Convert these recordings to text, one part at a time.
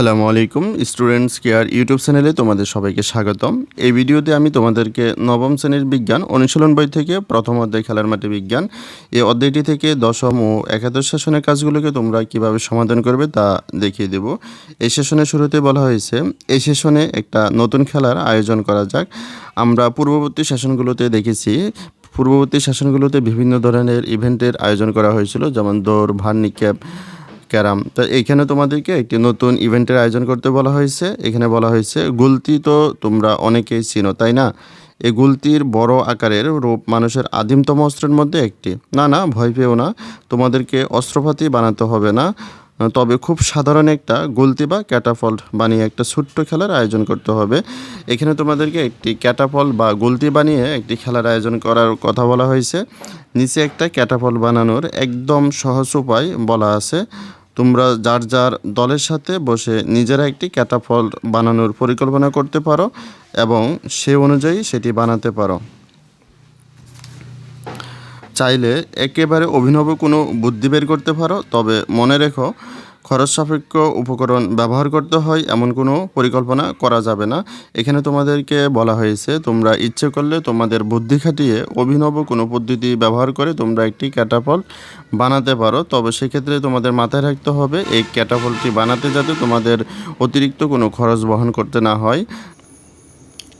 আসসালামু আলাইকুম students care YouTube চ্যানেলে তোমাদের সবাইকে স্বাগতম। এই ভিডিওতে আমি তোমাদেরকে নবম শ্রেণির বিজ্ঞান, অনুশীলন বই থেকে প্রথম অধ্যায় খেলার মাঠে বিজ্ঞান, এই অধ্যায়টি থেকে দশম ও একাদশ সেশনের কাজগুলোকে তোমরা কীভাবে সমাধান করবে তা দেখিয়ে দেব। এই সেশনের শুরুতে বলা হয়েছে, এই সেশনে একটা নতুন খেলার আয়োজন করা যাক। আমরা পূর্ববর্তী সেশনগুলোতে দেখেছি, পূর্ববর্তী সেশনগুলোতে বিভিন্ন ধরনের ইভেন্টের আয়োজন করা হয়েছিল, যেমন দৌড় ভার ভার্নিক্যাপ ক্যারাম। তো এইখানে তোমাদেরকে একটি নতুন ইভেন্টের আয়োজন করতে বলা হয়েছে। এখানে বলা হয়েছে, গুলতি তো তোমরা অনেকেই চিনো, তাই না? এই গুলতির বড় আকারের রূপ মানুষের আদিমতম অস্ত্রের মধ্যে একটি। না না, ভয় পেও না, তোমাদেরকে অস্ত্রপাতি বানাতে হবে না। তবে খুব সাধারণ একটা গুলতি বা ক্যাটাফল্ট বানিয়ে একটা ছোট্ট খেলার আয়োজন করতে হবে। এখানে তোমাদেরকে একটি ক্যাটাফল্ট বা গুলতি বানিয়ে একটি খেলার আয়োজন করার কথা বলা হয়েছে। নিচে একটা ক্যাটাফল্ট বানানোর একদম সহজ উপায় বলা আছে। তোমরা যার যার দলের সাথে বসে নিজেরা একটি ক্যাটাফল বানানোর পরিকল্পনা করতে পারো এবং সে অনুযায়ী সেটি বানাতে পারো। চাইলে একেবারে অভিনব কোনো বুদ্ধি বের করতে পারো, তবে মনে রেখো খরচ সাপেক্ষ উপকরণ ব্যবহার করতে হয়, এমন কোনো পরিকল্পনা করা যাবে না। এখানে তোমাদেরকে বলা হয়েছে, তোমরা ইচ্ছে করলে তোমাদের বুদ্ধি খাটিয়ে অভিনব কোনো পদ্ধতি ব্যবহার করে তোমরা একটি ক্যাটাফল বানাতে পারো। তবে সেক্ষেত্রে তোমাদের মাথায় রাখতে হবে, এই ক্যাটাফলটি বানাতে যাতে তোমাদের অতিরিক্ত কোনো খরচ বহন করতে না হয়।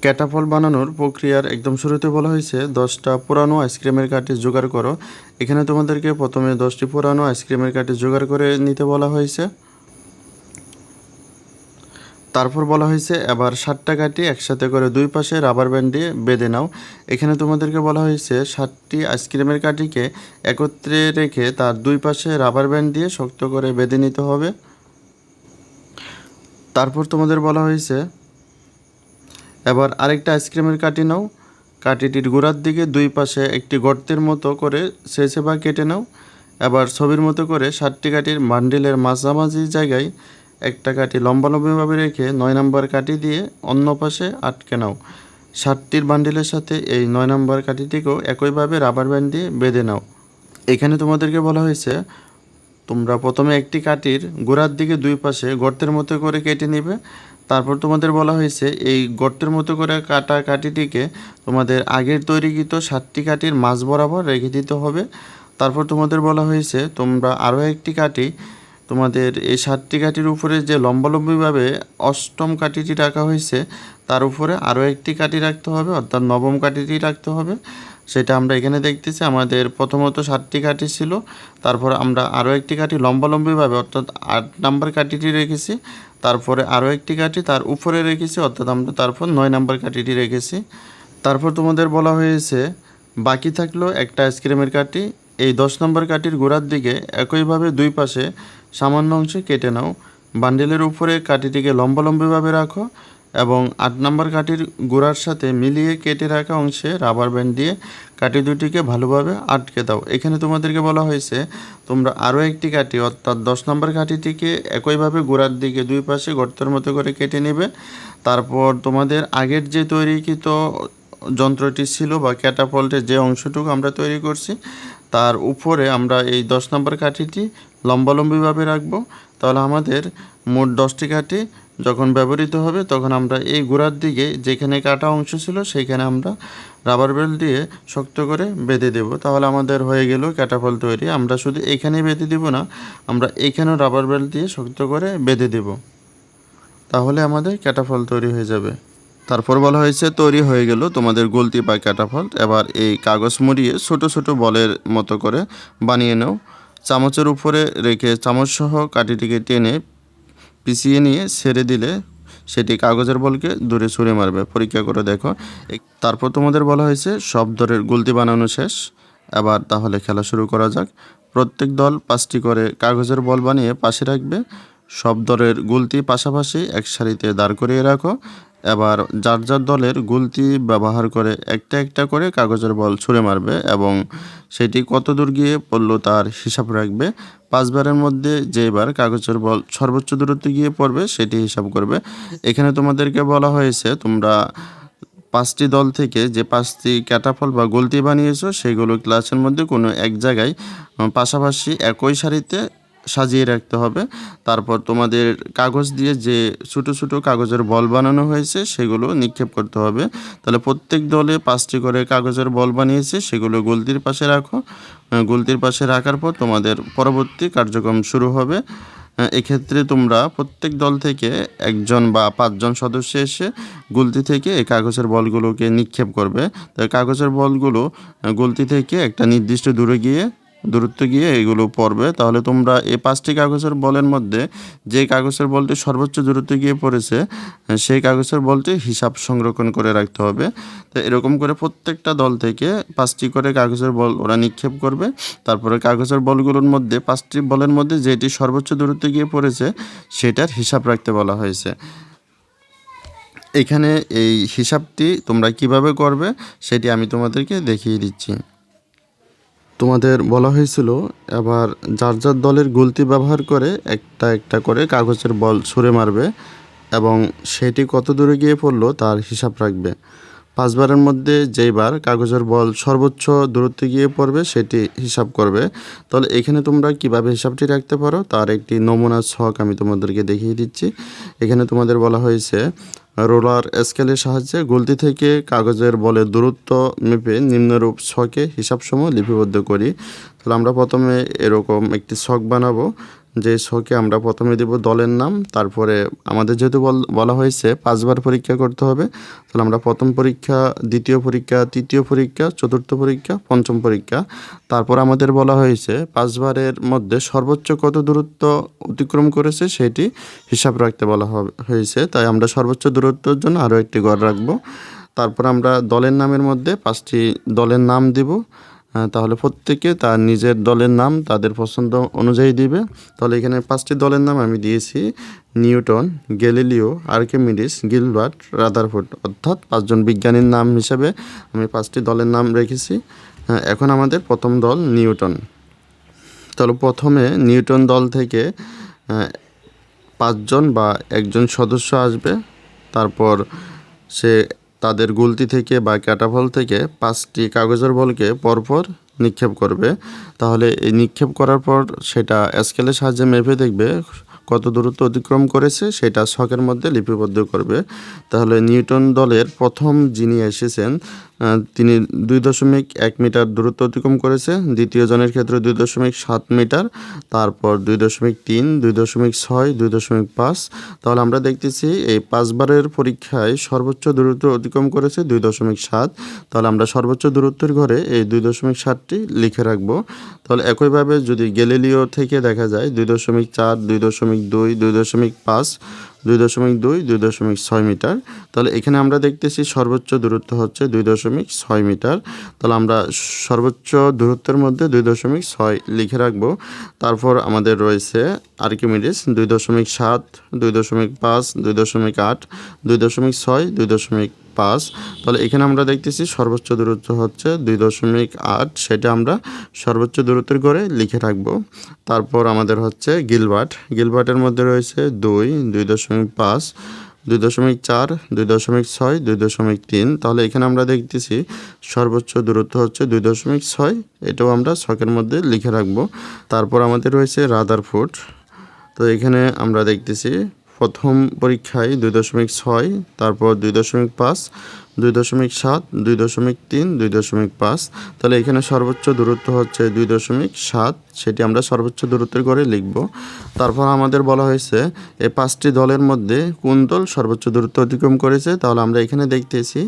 ক্যাটাফল বানানোর প্রক্রিয়ার একদম শুরুতে বলা হয়েছে, দশটা পুরানো আইসক্রিমের কাঠি জোগাড় করো। এখানে তোমাদেরকে প্রথমে দশটি পুরানো আইসক্রিমের কাঠি জোগাড় করে নিতে বলা হয়েছে। তারপর বলা হয়েছে, এবার ষাটটা কাঠি একসাথে করে দুই পাশে রাবার ব্যান্ড দিয়ে বেঁধে নাও। এখানে তোমাদেরকে বলা হয়েছে ষাটটি আইসক্রিমের কাঠিকে একত্রে রেখে তার দুই পাশে রাবার ব্যান্ড দিয়ে শক্ত করে বেঁধে নিতে হবে। তারপর তোমাদের বলা হয়েছে এবার আরেকটা আইসক্রিমের কাঠি নাও। কাঠিটির গোড়ার দিকে দুই পাশে একটি গর্তের মতো করে শেষে বা কেটে নাও। এবার ছবির মতো করে সাতটি কাঠির বান্ডিলের মাঝামাঝি জায়গায় একটা কাঠি লম্বালম্বিভাবে রেখে নয় নম্বর কাঠি দিয়ে অন্য পাশে আটকে নাও। সাতটির বান্ডিলের সাথে এই নয় নম্বর কাঠিটিকেও একইভাবে রাবার ব্যান্ড দিয়ে বেঁধে নাও। এখানে তোমাদেরকে বলা হয়েছে, তোমরা প্রথমে একটি কাঠির গোড়ার দিকে দুই পাশে গর্তের মতো করে কেটে নেবে। তারপর তোমাদের বলা হয়েছে, এই গর্তের মতো করে কাটা কাঠিটিকে তোমাদের আগের তৈরিকৃত সাতটি কাঠির মাঝ বরাবর রেখে দিতে হবে। তারপর তোমাদের বলা হয়েছে, তোমরা আরও একটি কাঠি, তোমাদের এই সাতটি কাঠির উপরে যে লম্বালম্বিভাবে অষ্টম কাঠিটি রাখা হয়েছে, তার উপরে আরও একটি কাঠি রাখতে হবে, অর্থাৎ নবম কাঠিটি রাখতে হবে। সেটা আমরা এখানে দেখতেছি, আমাদের প্রথমত সাতটি কাঠি ছিল, তারপর আমরা আরও একটি কাঠি লম্বালম্বিভাবে, অর্থাৎ আট নাম্বার কাঠিটি রেখেছি তারপরে আরও একটি কাঠি তার উপরে রেখেছি, অর্থাৎ আমরা তারপর নয় নাম্বার কাঠিটি রেখেছি। তারপর তোমাদের বলা হয়েছে, বাকি থাকল একটা আইসক্রিমের কাঠি এই দশ নম্বর কাঠির গোড়ার দিকে একইভাবে দুই পাশে সামান্য অংশে কেটে নাও। বান্ডেলের উপরে কাঠিটিকে লম্বালম্বিভাবে রাখো। এবং আট নম্বর কাঠির গোড়ার সাথে মিলিয়ে কেটে রাখা অংশে রাবার ব্যান্ড দিয়ে কাঠি দুটিকে ভালোভাবে আটকে দাও। এখানে তোমাদেরকে বলা হয়েছে, তোমরা আরও একটি কাঠি, অর্থাৎ দশ নম্বর কাঠিটিকে একইভাবে গোড়ার দিকে দুই পাশে গর্তের মতো করে কেটে নেবে। তারপর তোমাদের আগের যে তৈরিকৃত যন্ত্রটি ছিল বা ক্যাটাপল্টের যে অংশটুকু আমরা তৈরি করছি, তার উপরে আমরা এই দশ নম্বর কাঠিটি লম্বালম্বিভাবে রাখব। তাহলে আমাদের মোট দশটি কাঠি যখন ব্যবহৃত হবে, তখন আমরা এই গোড়ার দিকে যেখানে কাটা অংশ ছিল, সেইখানে আমরা রাবার বেল্ট দিয়ে শক্ত করে বেঁধে দেব। তাহলে আমাদের হয়ে গেল ক্যাটাফল তৈরি। আমরা শুধু এখানেই বেঁধে দেব না, আমরা এইখানেও রাবার বেল্ট দিয়ে শক্ত করে বেঁধে দেব। তাহলে আমাদের ক্যাটাফল তৈরি হয়ে যাবে। তারপর বলা হয়েছে, তৈরি হয়ে গেল তোমাদের গলতি বা ক্যাটাফল এবার এই কাগজ মুড়িয়ে ছোট ছোট বলের মতো করে বানিয়ে নাও। চামচের উপরে রেখে চামচ সহ কাঠিটিকে টেনে পিছিয়ে নিয়ে ছেড়ে দিলে সেটি কাগজের বলকে দূরে ছুঁড়ে মারবে। পরীক্ষা করে দেখো। তারপর তোমাদের বলা হয়েছে, সব দরের গুলতি বানানো শেষ। এবার তাহলে খেলা শুরু করা যাক। প্রত্যেক দল পাঁচটি করে কাগজের বল বানিয়ে পাশে রাখবে। সব দরের গুলতি পাশাপাশি এক সারিতে দাঁড় করিয়ে রাখো। এবার যার যার দলের গুলতি ব্যবহার করে একটা একটা করে কাগজের বল ছুঁড়ে মারবে এবং সেটি কত দূর গিয়ে পড়ল তার হিসাব রাখবে। পাঁচবারের মধ্যে যেবার কাগজের বল সর্বোচ্চ দূরত্বে গিয়ে পড়বে, সেটি হিসাব করবে। এখানে তোমাদেরকে বলা হয়েছে, তোমরা পাঁচটি দল থেকে যে পাঁচটি ক্যাটাফল বা গলতি বানিয়েছো, সেগুলো ক্লাসের মধ্যে কোনো এক জায়গায় পাশাপাশি একই সারিতে সাজিয়ে রাখতে হবে। তারপর তোমাদের কাগজ দিয়ে যে ছোটো ছোটো কাগজের বল বানানো হয়েছে, সেগুলো নিক্ষেপ করতে হবে। তাহলে প্রত্যেক দলে পাঁচটি করে কাগজের বল বানিয়েছে, সেগুলো গুলতির পাশে রাখো। গুলতির পাশে রাখার পর তোমাদের পরবর্তী কার্যক্রম শুরু হবে। এক্ষেত্রে তোমরা প্রত্যেক দল থেকে একজন বা পাঁচজন সদস্য এসে গুলতি থেকে এই কাগজের বলগুলোকে নিক্ষেপ করবে। তো এই কাগজের বলগুলো গুলতি থেকে একটা নির্দিষ্ট দূরে গিয়ে দূরত্ব গিয়ে এগুলো পড়বে। তাহলে তোমরা এই পাঁচটি কাগজের বলের মধ্যে যে কাগজের বলটি সর্বোচ্চ দূরত্বে গিয়ে পড়েছে সেই কাগজের বলটি হিসাব সংরক্ষণ করে রাখতে হবে। তো এরকম করে প্রত্যেকটা দল থেকে পাঁচটি করে কাগজের বল ওরা নিক্ষেপ করবে। তারপরে কাগজের বলগুলোর মধ্যে, পাঁচটি বলের মধ্যে যেটি সর্বোচ্চ দূরত্বে গিয়ে পড়েছে, সেটার হিসাব রাখতে বলা হয়েছে। এখানে এই হিসাবটি তোমরা কীভাবে করবে, সেটি আমি তোমাদেরকে দেখিয়ে দিচ্ছি। তোমাদের বলা হয়েছিল, এবার যার যার দলের গুলতি ব্যবহার করে একটা একটা করে কাগজের বল ছুঁড়ে মারবে এবং সেটি কত দূরে গিয়ে পড়ল তার হিসাব রাখবে। পাঁচবারের মধ্যে যেইবার কাগজের বল সর্বোচ্চ দূরত্বে গিয়ে পড়বে, সেটি হিসাব করবে। তাহলে এখানে তোমরা কীভাবে হিসাবটি রাখতে পারো? তার একটি নমুনা ছক আমি তোমাদেরকে দেখিয়ে দিচ্ছি। এখানে তোমাদের বলা হয়েছে, রোলার স্কেলের সাহায্যে গলতি থেকে কাগজের বলে দূরত্ব মেপে নিম্নরূপ ছকে হিসাবসমূহ লিপিবদ্ধ করি। তাহলে আমরা প্রথমে এরকম একটি ছক বানাবো। যে শোকে আমরা প্রথমে দেব দলের নাম, তারপরে আমাদের যেহেতু বল- হয়েছে পাঁচবার পরীক্ষা করতে হবে, তাহলে আমরা প্রথম পরীক্ষা, দ্বিতীয় পরীক্ষা, তৃতীয় পরীক্ষা, চতুর্থ পরীক্ষা, পঞ্চম পরীক্ষা, তারপর আমাদের বলা হয়েছে পাঁচবারের মধ্যে সর্বোচ্চ কত দূরত্ব অতিক্রম করেছে সেটি হিসাব রাখতে বলা হয়েছে। তাই আমরা সর্বোচ্চ দূরত্বের জন্য আরও একটি ঘর রাখব। তারপর আমরা দলের নামের মধ্যে পাঁচটি দলের নাম দিব। তাহলে প্রত্যেকে তার নিজের দলের নাম তাদের পছন্দ অনুযায়ী দিবে। তাহলে এখানে পাঁচটি দলের নাম আমি দিয়েছি। Newton, Galileo, Archimedes, Gilbert, Rutherford. অর্থাৎ পাঁচজন বিজ্ঞানীর নাম হিসেবে আমি পাঁচটি দলের নাম রেখেছি। এখন আমাদের প্রথম দল নিউটন। তাহলে প্রথমে নিউটন দল থেকে পাঁচজন বা একজন সদস্য আসবে। তারপর সে তাদের গুলতি থেকে বা ক্যাটাফল থেকে পাঁচটি কাগজের বলকে পরপর নিক্ষেপ করবে। তাহলে এই নিক্ষেপ করার পর সেটা স্কেলের সাহায্যে মেপে দেখবে কত দূরত্ব অতিক্রম করেছে সেটা ছকের মধ্যে লিপিবদ্ধ করবে। তাহলে নিউটন দলের প্রথম যিনি এসেছেন তিনি দুই দশমিক এক মিটার দূরত্ব অতিক্রম করেছে। দ্বিতীয় জনের ক্ষেত্রে দুই দশমিক সাত মিটার, তারপর দুই দশমিক তিন, দুই দশমিক ছয়, দুই দশমিক পাঁচ। তাহলে আমরা দেখতেছি এই পাঁচবারের পরীক্ষায় সর্বোচ্চ দূরত্ব অতিক্রম করেছে দুই দশমিক সাত। তাহলে আমরা সর্বোচ্চ দূরত্বের ঘরে এই দুই দশমিক সাতটি লিখে রাখব। তাহলে একইভাবে যদি গ্যালিলিও থেকে দেখা যায়, দুই দশমিক চার, দুই দশমিক দুই দুই দশমিক পাঁচ দুই দশমিক দুই দুই দশমিক ছয় মিটার তাহলে এখানে আমরা দেখতেছি সর্বোচ্চ দূরত্ব হচ্ছে দুই দশমিক ছয় মিটার তাহলে আমরা সর্বোচ্চ দূরত্বের মধ্যে দুই দশমিক ছয় লিখে রাখব তারপর আমাদের রয়েছে আর্কিমিডিস দুই দশমিক সাত দুই দশমিক পাঁচ দুই দশমিক আট দুই দশমিক ছয় দুই দশমিক পাঁচ তাহলে এখানে আমরা দেখতেছি সর্বোচ্চ দূরত্ব হচ্ছে দুই দশমিক আট সেটা আমরা সর্বোচ্চ দূরত্বের করে লিখে রাখব তারপর আমাদের হচ্ছে গিলবার্ট গিলবার্টের মধ্যে রয়েছে দুই দুই দশমিক পাঁচ, দুই দশমিক চার, দুই দশমিক ছয়, দুই দশমিক তিন। তাহলে এখানে আমরা দেখতেছি সর্বোচ্চ দূরত্ব হচ্ছে দুই দশমিক ছয়। এটাও আমরা ছকের মধ্যে লিখে রাখব। তারপর আমাদের রয়েছে রাদার ফুট তো এখানে আমরা দেখতেছি প্রথম পরীক্ষায় দুই দশমিক ছয়, তারপর দুই দশমিক পাঁচ, দুই দশমিক সাত, দুই দশমিক তিন, দুই দশমিক পাঁচ। তাহলে এখানে সর্বোচ্চ দূরত্ব হচ্ছে দুই দশমিক সাত, সেটি আমরা সর্বোচ্চ দূরত্বের করে লিখব। তারপর আমাদের বলা হয়েছে এই পাঁচটি দলের মধ্যে কোন দল সর্বোচ্চ দূরত্ব অতিক্রম করেছে? তাহলে আমরা এখানে দেখতেছি,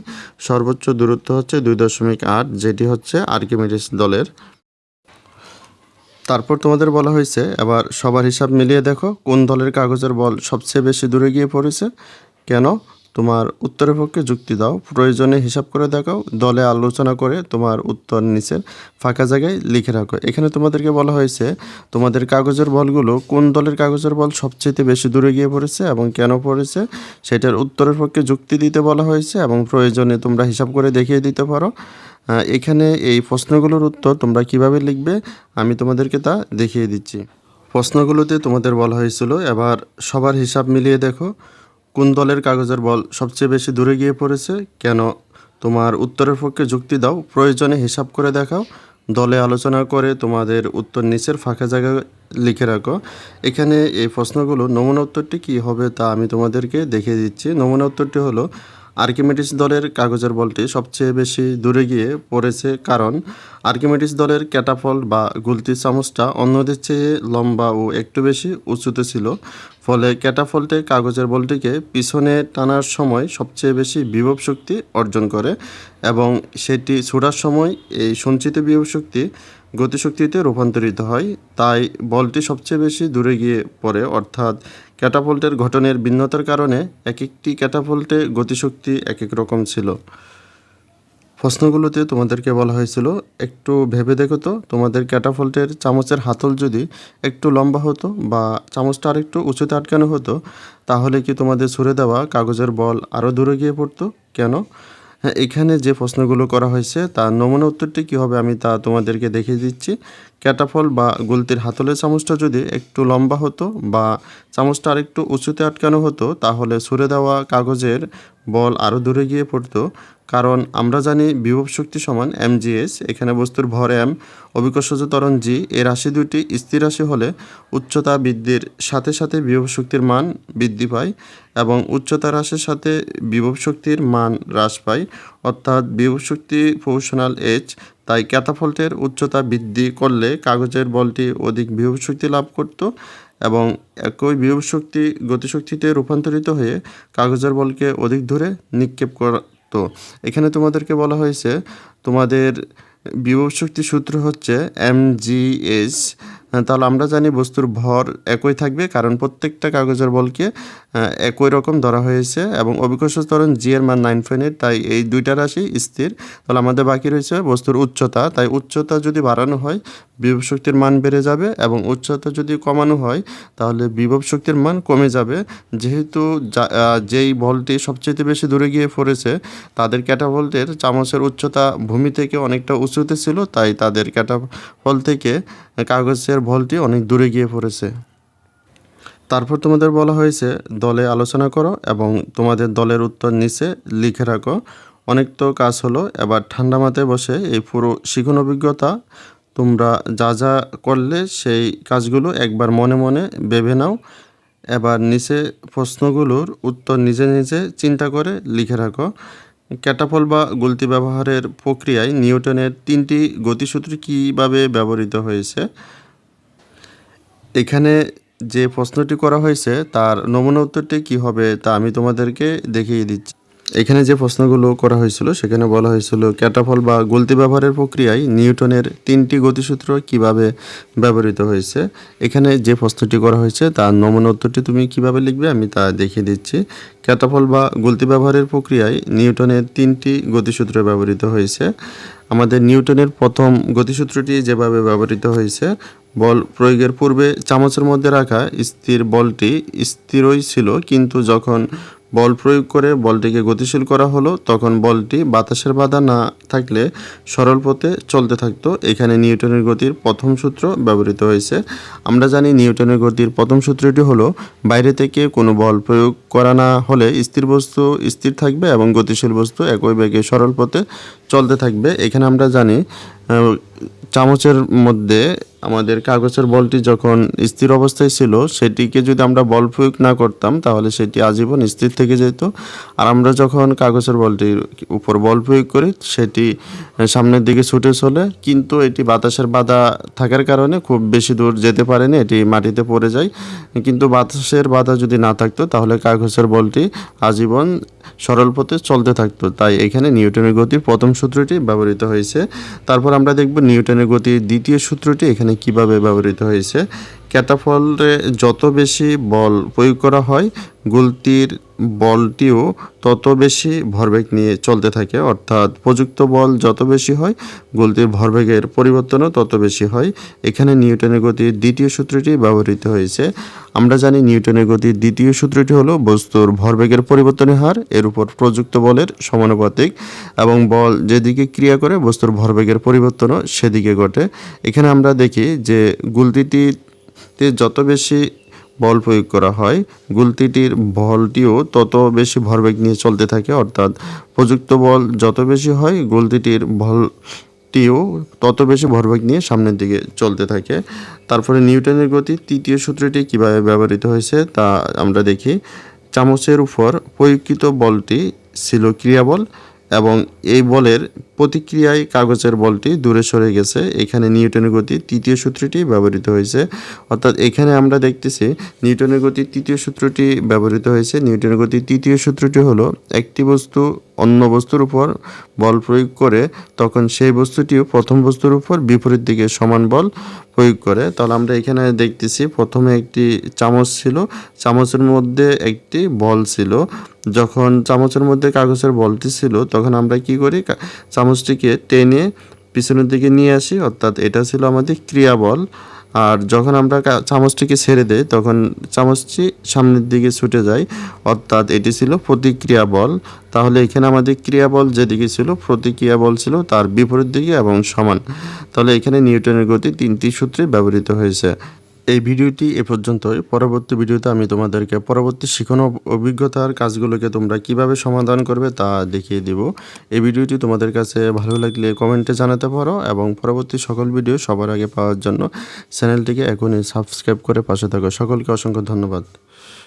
সর্বোচ্চ দূরত্ব হচ্ছে দুই দশমিক আট, যেটি হচ্ছে আর্কিমিডিস দলের তারপর তোমাদের বলা হয়েছে, এবার সবার হিসাব মিলিয়ে দেখো কোন দলের কাগজের বল সবচেয়ে বেশি দূরে গিয়ে পড়েছে। কেন? তোমার উত্তরের পক্ষে যুক্তি দাও, প্রয়োজনে হিসাব করে দেখাও, দলে আলোচনা করে তোমার উত্তর নিচের ফাঁকা জায়গায় লিখে রাখো। এখানে তোমাদেরকে বলা হয়েছে, তোমাদের কাগজের বলগুলো কোন দলের কাগজের বল সবচেয়ে বেশি দূরে গিয়ে পড়েছে এবং কেন পড়েছে, সেটার উত্তরের পক্ষে যুক্তি দিতে বলা হয়েছে এবং প্রয়োজনে তোমরা হিসাব করে দেখিয়ে দিতে পারো। এখানে এই প্রশ্নগুলোর উত্তর তোমরা কীভাবে লিখবে, আমি তোমাদেরকে তা দেখিয়ে দিচ্ছি। প্রশ্নগুলোতে তোমাদের বলা হয়েছিল, এবার সবার হিসাব মিলিয়ে দেখো, কোন দলের কাগজের বল সবচেয়ে বেশি দূরে গিয়ে পড়েছে, কেন? তোমার উত্তরের পক্ষে যুক্তি দাও, প্রয়োজনে হিসাব করে দেখাও, দলে আলোচনা করে তোমাদের উত্তর নিচের ফাঁকা জায়গা লিখে রাখো। এখানে এই প্রশ্নগুলো নমুনা উত্তরটি কী হবে তা আমি তোমাদেরকে দেখিয়ে দিচ্ছি। নমুনা উত্তরটি হলো আর্কিমেডিস দলের কাগজের বলটি সবচেয়ে বেশি দূরে গিয়ে পড়েছে কারণ আর্কিমেডিস দলের ক্যাটাফল বা গুলতি চামচটা অন্যদের চেয়ে লম্বা ও একটু বেশি উঁচুতে ছিল। ফলে ক্যাটাফলটে কাগজের বলটিকে পিছনে টানার সময় সবচেয়ে বেশি বিভব শক্তি অর্জন করে এবং সেটি ছোড়ার সময় এই সঞ্চিত বিভব শক্তি গতিশক্তিতে রূপান্তরিত হয়। তাই বলটি সবচেয়ে বেশি দূরে গিয়ে পড়ে, অর্থাৎ ক্যাটাপল্টের ঘটনের ভিন্নতার কারণে এক একটি ক্যাটাপল্টে গতিশক্তি এক এক রকম ছিল। প্রশ্নগুলোতে তোমাদেরকে বলা হয়েছিল, একটু ভেবে দেখো তো, তোমাদের ক্যাটাফল্টের চামচের হাতল যদি একটু লম্বা হতো বা চামচটা আর একটু উঁচুতে আটকানো হতো, তাহলে কি তোমাদের ছুড়ে দেওয়া কাগজের বল আরও দূরে গিয়ে পড়তো? কেন? হ্যাঁ এখানে যে প্রশ্নগুলো করা হয়েছে, তার নমুনা উত্তরটি কী হবে আমি তা তোমাদেরকে দেখিয়ে দিচ্ছি। ক্যাটাফল বা গুলতির হাতলের চামচটা যদি একটু লম্বা হতো বা চামচটা আরেকটু উঁচুতে আটকানো হতো, তাহলে সুরে দেওয়া কাগজের বল আরও দূরে গিয়ে পড়তো। কারণ আমরা জানি বিভব শক্তি সমান এমজিএস এখানে বস্তুর ভর এম অভিকর্ষজ ত্বরণ জি এর রাশি দুটি স্থির রাশি হলে উচ্চতা বৃদ্ধির সাথে সাথে বিভব শক্তির মান বৃদ্ধি পায় এবং উচ্চতা হ্রাসের সাথে বিভব শক্তির মান হ্রাস পায়। অর্থাৎ বিভব শক্তি প্রফেশনাল এইচ তাই ক্যাথাফল্টের উচ্চতা বৃদ্ধি করলে কাগজের বলটি অধিক বিভব শক্তি লাভ করত এবং একই বিভব শক্তি গতিশক্তিতে রূপান্তরিত হয়ে কাগজের বলকে অধিক দূরে নিক্ষেপ করত এখানে তোমাদেরকে বলা হয়েছে, তোমাদের বিভব শক্তি সূত্র হচ্ছে এম জি এস তাহলে আমরা জানি বস্তুর ভর একই থাকবে, কারণ প্রত্যেকটা কাগজের বলকে একই রকম ধরা হয়েছে এবং অভিকর্ষ ত্বরণ জি এর মান নাইন পয়েন্ট এইট, তাই এই দুইটা রাশি স্থির। তাহলে আমাদের বাকি রয়েছে বস্তুর উচ্চতা, তাই উচ্চতা যদি বাড়ানো হয় বিভব শক্তির মান বেড়ে যাবে এবং উচ্চতা যদি কমানো হয়, তাহলে বিভব শক্তির মান কমে যাবে। যেহেতু যেই বলটি সবচেয়ে বেশি দূরে গিয়ে পড়েছে, তাদের ক্যাটাভল্টের চামচের উচ্চতা ভূমি থেকে অনেকটা উঁচুতে ছিল, তাই তাদের ক্যাটাফল থেকে কাগজের বলটি অনেক দূরে গিয়ে পড়েছে। তারপর তোমাদের বলা হয়েছে, দলে আলোচনা করো এবং তোমাদের দলের উত্তর নিচে লিখে রাখো। অনেক তো কাজ হলো, এবার ঠান্ডা মাথায় বসে এই পুরো শিখন অভিজ্ঞতা তোমরা যা যা করলে সেই কাজগুলো একবার মনে মনে ভেবে নাও। এবার নিচে প্রশ্নগুলোর উত্তর নিজে নিজে চিন্তা করে লিখে রাখো। ক্যাটাফল বা গুলতি ব্যবহারের প্রক্রিয়ায় নিউটনের তিনটি গতিসূত্র কীভাবে ব্যবহৃত হয়েছে? এখানে যে প্রশ্নটি করা হয়েছে, তার নমুনা উত্তরটি কী হবে তা আমি তোমাদেরকে দেখিয়ে দিচ্ছি। এখানে যে প্রশ্নগুলো করা হয়েছিল, সেখানে বলা হয়েছিল, ক্যাটাফল বা গলতি ব্যবহারের প্রক্রিয়ায় নিউটনের তিনটি গতিসূত্র কীভাবে ব্যবহৃত হয়েছে, এখানে যে প্রশ্নটি করা হয়েছে, তার নমুনা উত্তরটি তুমি কীভাবে লিখবে আমি তা দেখিয়ে দিচ্ছি। ক্যাটাফল বা গলতি ব্যবহারের প্রক্রিয়ায় নিউটনের তিনটি গতিসূত্র ব্যবহৃত হয়েছে। আমাদের নিউটনের প্রথম গতিসূত্রটি যেভাবে ব্যবহৃত হয়েছে, বল প্রয়োগের পূর্বে চামচের মধ্যে রাখা স্থির বলটি স্থিরই ছিল, কিন্তু যখন বল প্রয়োগ করে বলটিকে গতিশীল করা হলো। তখন বলটি বাতাসের বাধা না থাকলে সরল পথে চলতে থাকতো। এখানে নিউটনের গতির প্রথম সূত্র ব্যবহৃত হয়েছে। আমরা জানি নিউটনের গতির প্রথম সূত্রটি হলো, বাইরে থেকে কোনো বল প্রয়োগ করা না হলে স্থির বস্তু স্থির থাকবে এবং গতিশীল বস্তু একই বেগে সরল পথে চলতে থাকবে। এখানে আমরা জানি চামচের মধ্যে আমাদের কাগজের বলটি যখন স্থির অবস্থায় ছিল, সেটিকে যদি আমরা বল প্রয়োগ না করতাম, তাহলে সেটি আজীবন স্থির থেকে যেত। আর আমরা যখন কাগজের বলটির উপর বল প্রয়োগ করি, সেটি সামনের দিকে ছুটে চলে। কিন্তু এটি বাতাসের বাধা থাকার কারণে খুব বেশি দূর যেতে পারেনি, এটি মাটিতে পড়ে যায়। কিন্তু বাতাসের বাধা যদি না থাকতো, তাহলে কাগজের বলটি আজীবন সরল পথে চলতে থাকতো। তাই এখানে নিউটনের গতির প্রথম সূত্রটি ব্যবহৃত হয়েছে। তারপর আমরা দেখব নিউটনের গতির দ্বিতীয় সূত্রটি এখানে কীভাবে ব্যবহৃত হয়েছে। ক্যাটাফলে যত বেশি বল প্রয়োগ করা হয় গুলতির বলটিও তত বেশি ভরবেগ নিয়ে চলতে থাকে। অর্থাৎ প্রযুক্ত বল যত বেশি হয় গুলতির ভরবেগের পরিবর্তনও তত বেশি হয়। এখানে নিউটনের গতির দ্বিতীয় সূত্রটি ব্যবহৃত হয়েছে। আমরা জানি নিউটনের গতির দ্বিতীয় সূত্রটি হলো বস্তুর ভরবেগের পরিবর্তনের হার, এর উপর প্রযুক্ত বলের সমানুপাতিক, এবং বল যেদিকে ক্রিয়া করে, বস্তুর ভরবেগের পরিবর্তনও সেদিকে ঘটে। এখানে আমরা দেখি যে গুলতিটিতে যত বেশি বল প্রয়োগ করা হয়, গুলতিটির বলটিও তত বেশি ভরবেগ নিয়ে চলতে থাকে, অর্থাৎ প্রযুক্ত বল যত বেশি হয়, গুলতিটির বল টিও তত বেশি ভরবেগ নিয়ে সামনের দিকে চলতে থাকে। তারপরে নিউটনের গতি, তৃতীয় সূত্রটি কীভাবে ব্যবহৃত হয়েছে তা আমরা দেখি। চামচের উপর প্রয়োগকৃত বলটি ছিল ক্রিয়াবল এবং এই বলের প্রতিক্রিয়ায় কাগজের বলটি দূরে সরে গেছে। এখানে নিউটনের গতি তৃতীয় সূত্রটি ব্যবহৃত হয়েছে। অর্থাৎ এখানে আমরা দেখতেছি নিউটনের গতি তৃতীয় সূত্রটি ব্যবহৃত হয়েছে। নিউটনের গতি তৃতীয় সূত্রটি হলো একটি বস্তু অন্য বস্তুর উপর বল প্রয়োগ করে, তখন সেই বস্তুটিও প্রথম বস্তুর উপর বিপরীত দিকে সমান বল প্রয়োগ করে। তাহলে আমরা এখানে দেখতেছি প্রথমে একটি চামচ ছিল, চামচের মধ্যে একটি বল ছিল। যখন চামচের মধ্যে কাগজের বলটি ছিল, তখন আমরা কি করি? কা- চামচটিকে টেনে পিছনের দিকে নিয়ে আসি, অর্থাৎ এটা ছিল আমাদের ক্রিয়াবল। আর যখন আমরা চামচটিকে ছেড়ে দেই, তখন চামচটি সামনের দিকে ছুটে যায়, অর্থাৎ এটি ছিল প্রতিক্রিয়া বল তাহলে এখানে আমাদের ক্রিয়াবল যেদিকে ছিল প্রতিক্রিয়া বল ছিল তার বিপরীত দিকে এবং সমান। তাহলে এখানে নিউটনের গতি তিনটি সূত্রে ব্যবহৃত হয়েছে। এই ভিডিওটি এ পর্যন্তই। পরবর্তী ভিডিওতে আমি তোমাদেরকে পরবর্তী শিখন অভিজ্ঞতার কাজগুলোকে তোমরা কীভাবে সমাধান করবে তা দেখিয়ে দিব। এই ভিডিওটি তোমাদের কাছে ভালো লাগলে কমেন্টে জানাতে পারো এবং পরবর্তী সকল ভিডিও সবার আগে পাওয়ার জন্য চ্যানেলটিকে এখনই সাবস্ক্রাইব করে পাশে থাকো। সকলকে অসংখ্য ধন্যবাদ।